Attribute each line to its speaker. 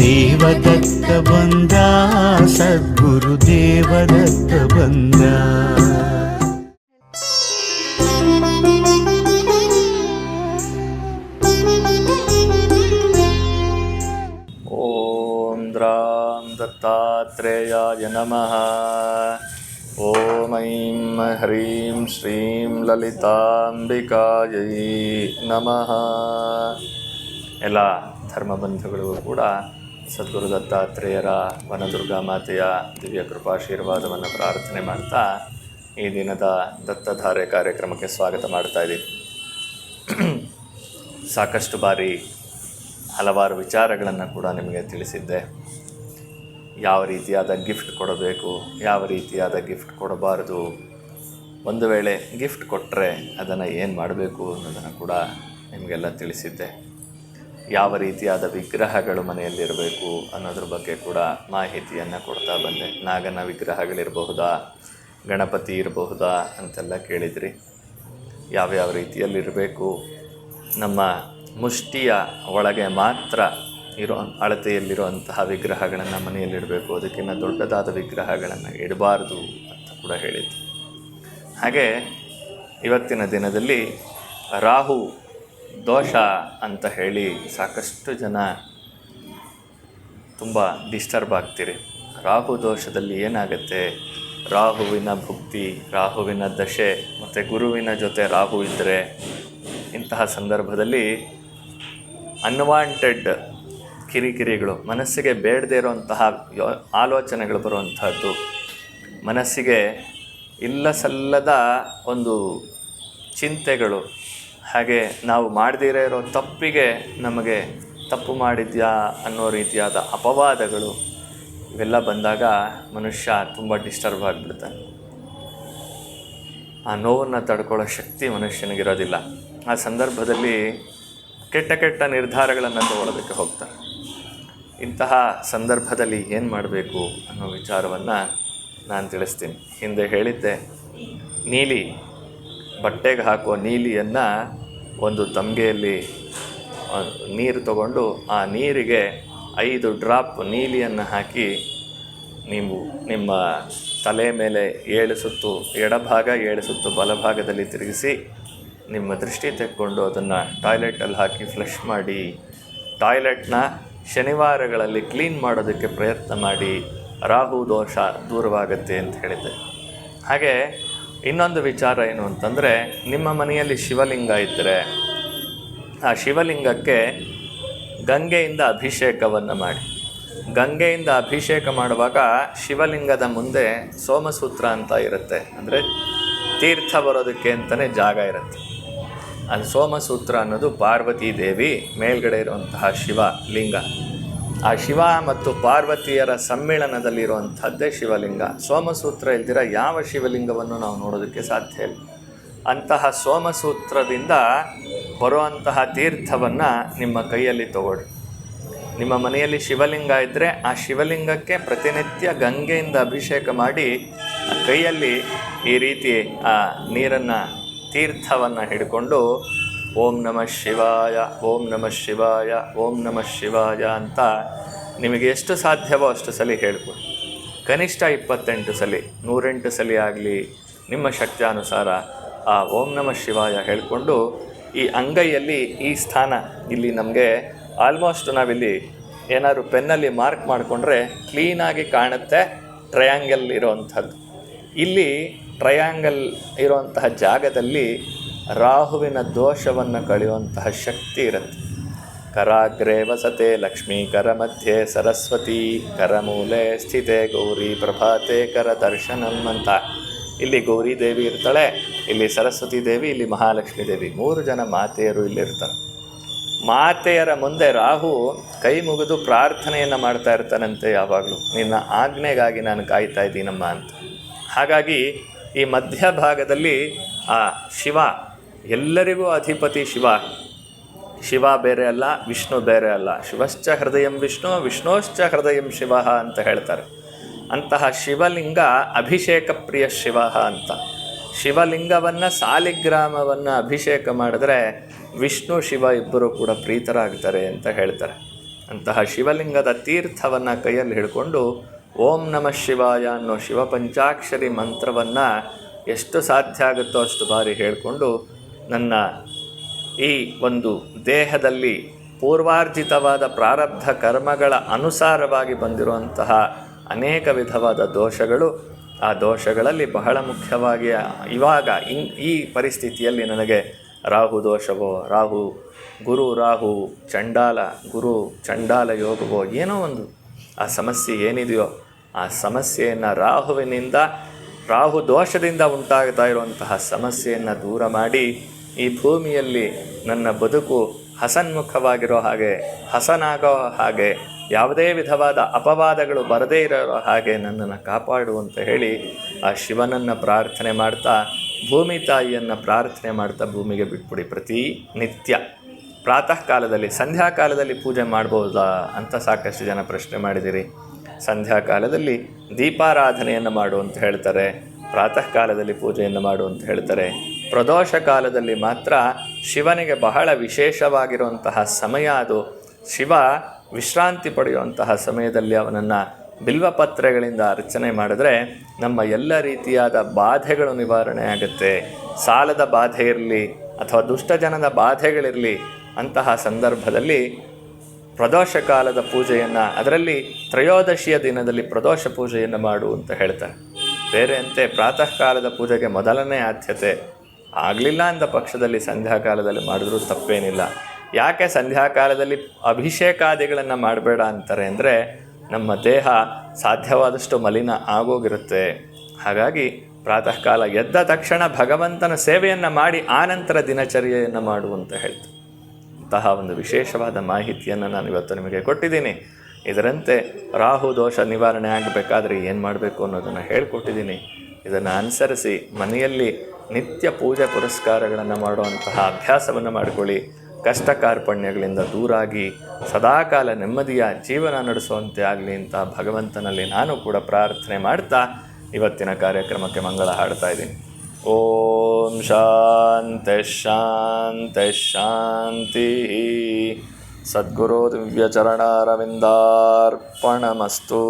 Speaker 1: ದೇವದತ್ತ ಬಂದ, ಸದ್ಗುರು ದೇವದತ್ತ ಬಂದ.
Speaker 2: ಓಂ ದ್ರಾಂ ದತ್ತಾತ್ರೇಯಾಯ ನಮಃ. ಓಂ ಐಂ ಹ್ರೀಂ ಶ್ರೀಂ ಲಲಿತಾಂಬಿಕಾಯೈ ನಮಃ. ಎಲ್ಲ ಧರ್ಮ ಬಂಧುಗಳಿಗೂ ಕೂಡ ಸದ್ಗುರು ದತ್ತಾತ್ರೇಯರ ವನದುರ್ಗಾ ಮಾತೆಯ ದಿವ್ಯ ಕೃಪಾಶೀರ್ವಾದವನ್ನು ಪ್ರಾರ್ಥನೆ ಮಾಡ್ತಾ ಈ ದಿನದ ದತ್ತಧಾರೆ ಕಾರ್ಯಕ್ರಮಕ್ಕೆ ಸ್ವಾಗತ ಮಾಡ್ತಾ ಇದ್ದೀನಿ. ಸಾಕಷ್ಟು ಬಾರಿ ಹಲವಾರು ವಿಚಾರಗಳನ್ನು ಕೂಡ ನಿಮಗೆ ತಿಳಿಸಿದ್ದೆ. ಯಾವ ರೀತಿಯಾದ ಗಿಫ್ಟ್ ಕೊಡಬೇಕು, ಯಾವ ರೀತಿಯಾದ ಗಿಫ್ಟ್ ಕೊಡಬಾರದು, ಒಂದು ವೇಳೆ ಗಿಫ್ಟ್ ಕೊಟ್ಟರೆ ಅದನ್ನು ಏನು ಮಾಡಬೇಕು ಅನ್ನೋದನ್ನು ಕೂಡ ನಿಮಗೆಲ್ಲ ತಿಳಿಸಿದ್ದೆ. ಯಾವ ರೀತಿಯಾದ ವಿಗ್ರಹಗಳು ಮನೆಯಲ್ಲಿರಬೇಕು ಅನ್ನೋದ್ರ ಬಗ್ಗೆ ಕೂಡ ಮಾಹಿತಿಯನ್ನು ಕೊಡ್ತಾ ಬಂದೆ. ನಾಗನ ವಿಗ್ರಹಗಳಿರಬಹುದಾ? ಗಣಪತಿ ಇರಬಹುದಾ ಅಂತೆಲ್ಲ ಕೇಳಿದ್ರಿ. ಯಾವ್ಯಾವ ರೀತಿಯಲ್ಲಿರಬೇಕು? ನಮ್ಮ ಮುಷ್ಟಿಯ ಒಳಗೆ ಮಾತ್ರ ಇರೋ ಅಳತೆಯಲ್ಲಿರುವಂತಹ ವಿಗ್ರಹಗಳನ್ನು ಮನೆಯಲ್ಲಿಡಬೇಕು ಅದಕ್ಕಿಂತ ದೊಡ್ಡದಾದ ವಿಗ್ರಹಗಳನ್ನು ಇಡಬಾರ್ದು ಅಂತ ಕೂಡ ಹೇಳಿದ್ದೆ. ಹಾಗೆ ಇವತ್ತಿನ ದಿನದಲ್ಲಿ ರಾಹು ದೋಷ ಅಂತ ಹೇಳಿ ಸಾಕಷ್ಟು ಜನ ತುಂಬ ಡಿಸ್ಟರ್ಬ್ ಆಗ್ತೀರಿ. ರಾಹು ದೋಷದಲ್ಲಿ ಏನಾಗುತ್ತೆ? ರಾಹುವಿನ ಭುಕ್ತಿ, ರಾಹುವಿನ ದಶೆ, ಮತ್ತು ಗುರುವಿನ ಜೊತೆ ರಾಹು ಇದ್ದರೆ ಇಂತಹ ಸಂದರ್ಭದಲ್ಲಿ ಅನ್ವಾಂಟೆಡ್ ಕಿರಿಕಿರಿಗಳು, ಮನಸ್ಸಿಗೆ ಬೇಡದೇ ಇರುವಂತಹ ಯೋ, ಆಲೋಚನೆಗಳು ಬರುವಂತಹದ್ದು, ಮನಸ್ಸಿಗೆ ಇಲ್ಲ ಸಲ್ಲದ ಒಂದು ಚಿಂತೆಗಳು ಹಾಗೆ ನಾವು ಮಾಡದಿರೇ ಇರೋ ತಪ್ಪಿಗೆ ನಮಗೆ ತಪ್ಪು ಮಾಡಿದ್ಯಾ ಅನ್ನೋ ರೀತಿಯಾದ ಅಪವಾದಗಳು ಇವೆಲ್ಲ ಬಂದಾಗ ಮನುಷ್ಯ ತುಂಬ ಡಿಸ್ಟರ್ಬ್ ಆಗಿಬಿಡ್ತಾನೆ ಆ ನೋವನ್ನು ತಡ್ಕೊಳ್ಳೋ ಶಕ್ತಿ ಮನುಷ್ಯನಿಗಿರೋದಿಲ್ಲ. ಆ ಸಂದರ್ಭದಲ್ಲಿ ಕೆಟ್ಟ ಕೆಟ್ಟ ನಿರ್ಧಾರಗಳನ್ನು ತಗೊಳ್ಳೋದಕ್ಕೆ ಹೋಗ್ತಾರೆ. ಇಂತಹ ಸಂದರ್ಭದಲ್ಲಿ ಏನು ಮಾಡಬೇಕು ಅನ್ನೋ ವಿಚಾರವನ್ನು ನಾನು ತಿಳಿಸ್ತೀನಿ. ಹಿಂದೆ ಹೇಳಿದ್ದೆ, ನೀಲಿ ಬಟ್ಟೆಗೆ ಹಾಕುವ ನೀಲಿಯನ್ನು ಒಂದು ತಂಬಿಗೆಯಲ್ಲಿ ನೀರು ತಗೊಂಡು ಆ ನೀರಿಗೆ ಐದು ಡ್ರಾಪ್ ನೀಲಿಯನ್ನು ಹಾಕಿ ನೀವು ನಿಮ್ಮ ತಲೆ ಮೇಲೆ ಏಳು ಸುತ್ತು, ಎಡಭಾಗ ಏಳು ಸುತ್ತು ಬಲಭಾಗದಲ್ಲಿ ತಿರುಗಿಸಿ ನಿಮ್ಮ ದೃಷ್ಟಿ ತೆಕ್ಕೊಂಡು ಅದನ್ನು ಟಾಯ್ಲೆಟಲ್ಲಿ ಹಾಕಿ ಫ್ಲಶ್ ಮಾಡಿ, ಟಾಯ್ಲೆಟ್ನ ಶನಿವಾರಗಳಲ್ಲಿ ಕ್ಲೀನ್ ಮಾಡೋದಕ್ಕೆ ಪ್ರಯತ್ನ ಮಾಡಿ, ರಾಹು ದೋಷ ದೂರವಾಗುತ್ತೆ ಅಂತ ಹೇಳಿದ್ದೆ. ಹಾಗೆ ಇನ್ನೊಂದು ವಿಚಾರ ಏನು ಅಂತಂದರೆ, ನಿಮ್ಮ ಮನೆಯಲ್ಲಿ ಶಿವಲಿಂಗ ಇದ್ದರೆ ಆ ಶಿವಲಿಂಗಕ್ಕೆ ಗಂಗೆಯಿಂದ ಅಭಿಷೇಕವನ್ನು ಮಾಡಿ. ಗಂಗೆಯಿಂದ ಅಭಿಷೇಕ ಮಾಡುವಾಗ ಶಿವಲಿಂಗದ ಮುಂದೆ ಸೋಮಸೂತ್ರ ಅಂತ ಇರುತ್ತೆ. ಅಂದರೆ ತೀರ್ಥ ಬರೋದಕ್ಕೆ ಅಂತಲೇ ಜಾಗ ಇರುತ್ತೆ. ಅದು ಸೋಮಸೂತ್ರ ಅನ್ನೋದು ಪಾರ್ವತಿ ದೇವಿ ಮೇಲ್ಗಡೆ ಇರುವಂತಹ ಶಿವ ಲಿಂಗ ಆ ಶಿವ ಮತ್ತು ಪಾರ್ವತಿಯರ ಸಮ್ಮೇಳನದಲ್ಲಿರುವಂಥದ್ದೇ ಶಿವಲಿಂಗ. ಸೋಮಸೂತ್ರ ಇಲ್ದಿರ ಯಾವ ಶಿವಲಿಂಗವನ್ನು ನಾವು ನೋಡೋದಕ್ಕೆ ಸಾಧ್ಯ ಇಲ್ಲ. ಅಂತಹ ಸೋಮಸೂತ್ರದಿಂದ ಬರುವಂತಹ ತೀರ್ಥವನ್ನು ನಿಮ್ಮ ಕೈಯಲ್ಲಿ ತಗೊಳ್ಳಿ. ನಿಮ್ಮ ಮನೆಯಲ್ಲಿ ಶಿವಲಿಂಗ ಇದ್ದರೆ ಆ ಶಿವಲಿಂಗಕ್ಕೆ ಪ್ರತಿನಿತ್ಯ ಗಂಗೆಯಿಂದ ಅಭಿಷೇಕ ಮಾಡಿ ಕೈಯಲ್ಲಿ ಈ ರೀತಿ ಆ ನೀರನ್ನು ತೀರ್ಥವನ್ನು ಹಿಡ್ಕೊಂಡು ಓಂ ನಮಃ ಶಿವಾಯ, ಓಂ ನಮಃ ಶಿವಾಯ, ಓಂ ನಮಃ ಶಿವಾಯ ಅಂತ ನಿಮಗೆ ಎಷ್ಟು ಸಾಧ್ಯವೋ ಅಷ್ಟು ಸಲ ಹೇಳ್ಕೊಡಿ ಕನಿಷ್ಠ ಇಪ್ಪತ್ತೆಂಟು ಸಲ, ನೂರೆಂಟು ಸಲ ಆಗಲಿ ನಿಮ್ಮ ಶಕ್ತಿಯಾನುಸಾರ ಆ ಓಂ ನಮಃ ಶಿವಾಯ ಹೇಳಿಕೊಂಡು ಈ ಅಂಗೈಯಲ್ಲಿ ಈ ಸ್ಥಾನ ಇಲ್ಲಿ ನಮಗೆ ಆಲ್ಮೋಸ್ಟ್ ನಾವಿಲ್ಲಿ ಏನಾದ್ರು ಪೆನ್ನಲ್ಲಿ ಮಾರ್ಕ್ ಮಾಡಿಕೊಂಡ್ರೆ ಕ್ಲೀನಾಗಿ ಕಾಣುತ್ತೆ ಟ್ರಯಾಂಗಲ್ ಇರೋವಂಥದ್ದು. ಇಲ್ಲಿ ಟ್ರಯಾಂಗಲ್ ಇರುವಂತಹ ಜಾಗದಲ್ಲಿ ರಾಹುವಿನ ದೋಷವನ್ನು ಕಳೆಯುವಂತಹ ಶಕ್ತಿ ಇರುತ್ತೆ. ಕರಾಗ್ರೆ ವಸತೆ ಲಕ್ಷ್ಮೀ ಕರ ಮಧ್ಯೆ ಸರಸ್ವತಿ ಕರಮೂಲೆ ಸ್ಥಿತೆ ಗೌರಿ ಪ್ರಭಾತೆ ಕರ ದರ್ಶನಂ ಅಂತ. ಇಲ್ಲಿ ಗೌರಿ ದೇವಿ ಇರ್ತಾಳೆ, ಇಲ್ಲಿ ಸರಸ್ವತಿ ದೇವಿ, ಇಲ್ಲಿ ಮಹಾಲಕ್ಷ್ಮೀ ದೇವಿ. ಮೂರು ಜನ ಮಾತೆಯರು ಇಲ್ಲಿರ್ತಾರೆ ಮಾತೆಯರ ಮುಂದೆ ರಾಹು ಕೈ ಮುಗಿದು ಪ್ರಾರ್ಥನೆಯನ್ನು ಮಾಡ್ತಾ ಇರ್ತಾನಂತೆ ಯಾವಾಗಲೂ. ನಿನ್ನ ಆಜ್ಞೆಗಾಗಿ ನಾನು ಕಾಯ್ತಾ ಇದ್ದೀನಮ್ಮ ಅಂತ. ಹಾಗಾಗಿ ಈ ಮಧ್ಯಭಾಗದಲ್ಲಿ ಆ ಶಿವ ಎಲ್ಲರಿಗೂ ಅಧಿಪತಿ ಶಿವ. ಶಿವ ಬೇರೆ ಅಲ್ಲ, ವಿಷ್ಣು ಬೇರೆ ಅಲ್ಲ. ಶಿವಶ್ಚ ಹೃದಯಂ ವಿಷ್ಣು, ವಿಷ್ಣೋಶ್ಚ ಹೃದಯಂ ಶಿವ ಅಂತ ಹೇಳ್ತಾರೆ. ಅಂತಹ ಶಿವಲಿಂಗ ಅಭಿಷೇಕ ಪ್ರಿಯ ಶಿವ ಅಂತ. ಶಿವಲಿಂಗವನ್ನು, ಸಾಲಿಗ್ರಾಮವನ್ನು ಅಭಿಷೇಕ ಮಾಡಿದ್ರೆ ವಿಷ್ಣು, ಶಿವ ಇಬ್ಬರು ಕೂಡ ಪ್ರೀತರಾಗ್ತಾರೆ ಅಂತ ಹೇಳ್ತಾರೆ. ಅಂತಹ ಶಿವಲಿಂಗದ ತೀರ್ಥವನ್ನು ಕೈಯಲ್ಲಿ ಹಿಡ್ಕೊಂಡು ಓಂ ನಮಃ ಶಿವಾಯ ಅನ್ನೋ ಶಿವ ಪಂಚಾಕ್ಷರಿ ಮಂತ್ರವನ್ನು ಎಷ್ಟು ಸಾಧ್ಯ ಆಗುತ್ತೋ ಅಷ್ಟು ಬಾರಿ ಹೇಳಿಕೊಂಡು ನನ್ನ ಈ ಒಂದು ದೇಹದಲ್ಲಿ ಪೂರ್ವಾರ್ಜಿತವಾದ ಪ್ರಾರಬ್ಧ ಕರ್ಮಗಳ ಅನುಸಾರವಾಗಿ ಬಂದಿರುವಂತಹ ಅನೇಕ ವಿಧವಾದ ದೋಷಗಳು, ಆ ದೋಷಗಳಲ್ಲಿ ಬಹಳ ಮುಖ್ಯವಾಗಿ ಇವಾಗ ಇನ್ ಈ ಪರಿಸ್ಥಿತಿಯಲ್ಲಿ ನನಗೆ ರಾಹು ದೋಷವೋ, ರಾಹು ಗುರು, ರಾಹು ಚಂಡಾಲ, ಗುರು ಚಂಡಾಲ ಯೋಗವೋ ಏನೋ ಒಂದು ಆ ಸಮಸ್ಯೆ ಏನಿದೆಯೋ ಆ ಸಮಸ್ಯೆಯನ್ನು ರಾಹುವಿನಿಂದ, ರಾಹು ದೋಷದಿಂದ ಉಂಟಾಗ್ತಾ ಇರುವಂತಹ ಸಮಸ್ಯೆಯನ್ನು ದೂರ ಮಾಡಿ ಈ ಭೂಮಿಯಲ್ಲಿ ನನ್ನ ಬದುಕು ಹಸನ್ಮುಖವಾಗಿರೋ ಹಾಗೆ, ಹಸನಾಗೋ ಹಾಗೆ, ಯಾವುದೇ ವಿಧವಾದ ಅಪವಾದಗಳು ಬರದೇ ಇರೋ ಹಾಗೆ ನನ್ನನ್ನು ಕಾಪಾಡು ಅಂತ ಹೇಳಿ ಆ ಶಿವನನ್ನು ಪ್ರಾರ್ಥನೆ ಮಾಡ್ತಾ, ಭೂಮಿ ತಾಯಿಯನ್ನು ಪ್ರಾರ್ಥನೆ ಮಾಡ್ತಾ ಭೂಮಿಗೆ ಬಿಟ್ಬಿಡಿ ಪ್ರತಿ ನಿತ್ಯ. ಪ್ರಾತಃ ಕಾಲದಲ್ಲಿ ಸಂಧ್ಯಾ ಕಾಲದಲ್ಲಿ ಪೂಜೆ ಮಾಡ್ಬೋದಾ ಅಂತ ಸಾಕಷ್ಟು ಜನ ಪ್ರಶ್ನೆ ಮಾಡಿದಿರಿ. ಸಂಧ್ಯಾ ಕಾಲದಲ್ಲಿ ದೀಪಾರಾಧನೆಯನ್ನು ಮಾಡು ಅಂತ ಹೇಳ್ತಾರೆ ಪ್ರಾತಃ ಕಾಲದಲ್ಲಿ ಪೂಜೆಯನ್ನು ಮಾಡು ಅಂತ ಹೇಳ್ತಾರೆ. ಪ್ರದೋಷ ಕಾಲದಲ್ಲಿ ಮಾತ್ರ ಶಿವನಿಗೆ ಬಹಳ ವಿಶೇಷವಾಗಿರುವಂತಹ ಸಮಯ ಅದು. ಶಿವ ವಿಶ್ರಾಂತಿ ಪಡೆಯುವಂತಹ ಸಮಯದಲ್ಲಿ ಅವನನ್ನು ಬಿಲ್ವಪತ್ರೆಗಳಿಂದ ಅರ್ಚನೆ ಮಾಡಿದ್ರೆ ನಮ್ಮ ಎಲ್ಲ ರೀತಿಯಾದ ಬಾಧೆಗಳು ನಿವಾರಣೆ ಆಗುತ್ತೆ. ಸಾಲದ ಬಾಧೆ ಇರಲಿ ಅಥವಾ ದುಷ್ಟಜನದ ಬಾಧೆಗಳಿರಲಿ ಅಂತಹ ಸಂದರ್ಭದಲ್ಲಿ ಪ್ರದೋಷ ಕಾಲದ ಪೂಜೆಯನ್ನು, ಅದರಲ್ಲಿ ತ್ರಯೋದಶಿಯ ದಿನದಲ್ಲಿ ಪ್ರದೋಷ ಪೂಜೆಯನ್ನು ಮಾಡು ಅಂತ ಹೇಳ್ತಾರೆ. ಬೇರೆಯಂತೆ ಪ್ರಾತಃ ಕಾಲದ ಪೂಜೆಗೆ ಮೊದಲನೇ ಆದ್ಯತೆ ಆಗಲಿಲ್ಲ ಅಂದ ಪಕ್ಷದಲ್ಲಿ ಸಂಧ್ಯಾಕಾಲದಲ್ಲಿ ಮಾಡಿದ್ರೂ ತಪ್ಪೇನಿಲ್ಲ. ಯಾಕೆ ಸಂಧ್ಯಾಕಾಲದಲ್ಲಿ ಅಭಿಷೇಕಾದಿಗಳನ್ನು ಮಾಡಬೇಡ ಅಂತಾರೆ ಅಂದರೆ ನಮ್ಮ ದೇಹ ಸಾಧ್ಯವಾದಷ್ಟು ಮಲಿನ ಆಗೋಗಿರುತ್ತೆ. ಹಾಗಾಗಿ ಪ್ರಾತಃ ಕಾಲ ಎದ್ದ ತಕ್ಷಣ ಭಗವಂತನ ಸೇವೆಯನ್ನು ಮಾಡಿ ಆನಂತರ ದಿನಚರ್ಯೆಯನ್ನು ಮಾಡು ಅಂತ ಹೇಳ್ತಾರೆ ಅಂತಹ ಒಂದು ವಿಶೇಷವಾದ ಮಾಹಿತಿಯನ್ನು ನಾನು ಇವತ್ತು ನಿಮಗೆ ಕೊಟ್ಟಿದ್ದೀನಿ. ಇದರಂತೆ ರಾಹು, ದೋಷ ನಿವಾರಣೆ ಆಗಬೇಕಾದ್ರೆ ಏನು ಮಾಡಬೇಕು ಅನ್ನೋದನ್ನು ಹೇಳಿಕೊಟ್ಟಿದ್ದೀನಿ. ಇದನ್ನು ಅನುಸರಿಸಿ ಮನೆಯಲ್ಲಿ ನಿತ್ಯ ಪೂಜೆ ಪುರಸ್ಕಾರಗಳನ್ನು ಮಾಡುವಂತಹ ಅಭ್ಯಾಸವನ್ನು ಮಾಡಿಕೊಳ್ಳಿ. ಕಷ್ಟ ಕಾರ್ಪಣ್ಯಗಳಿಂದ ದೂರಾಗಿ ಸದಾಕಾಲ ನೆಮ್ಮದಿಯ ಜೀವನ ನಡೆಸುವಂತೆ ಆಗಲಿ ಅಂತ ಭಗವಂತನಲ್ಲಿ ನಾನು ಕೂಡ ಪ್ರಾರ್ಥನೆ ಮಾಡ್ತಾ ಇವತ್ತಿನ ಕಾರ್ಯಕ್ರಮಕ್ಕೆ ಮಂಗಳ ಹಾಡ್ತಾ ಇದ್ದೀನಿ. ಓಂ ಶಾಂತಿ ಶಾಂತಿ ಶಾಂತಿ. ಸದ್ಗುರು ದಿವ್ಯಚರಣಾರವಿಂದಾರ್ಪಣಮಸ್ತು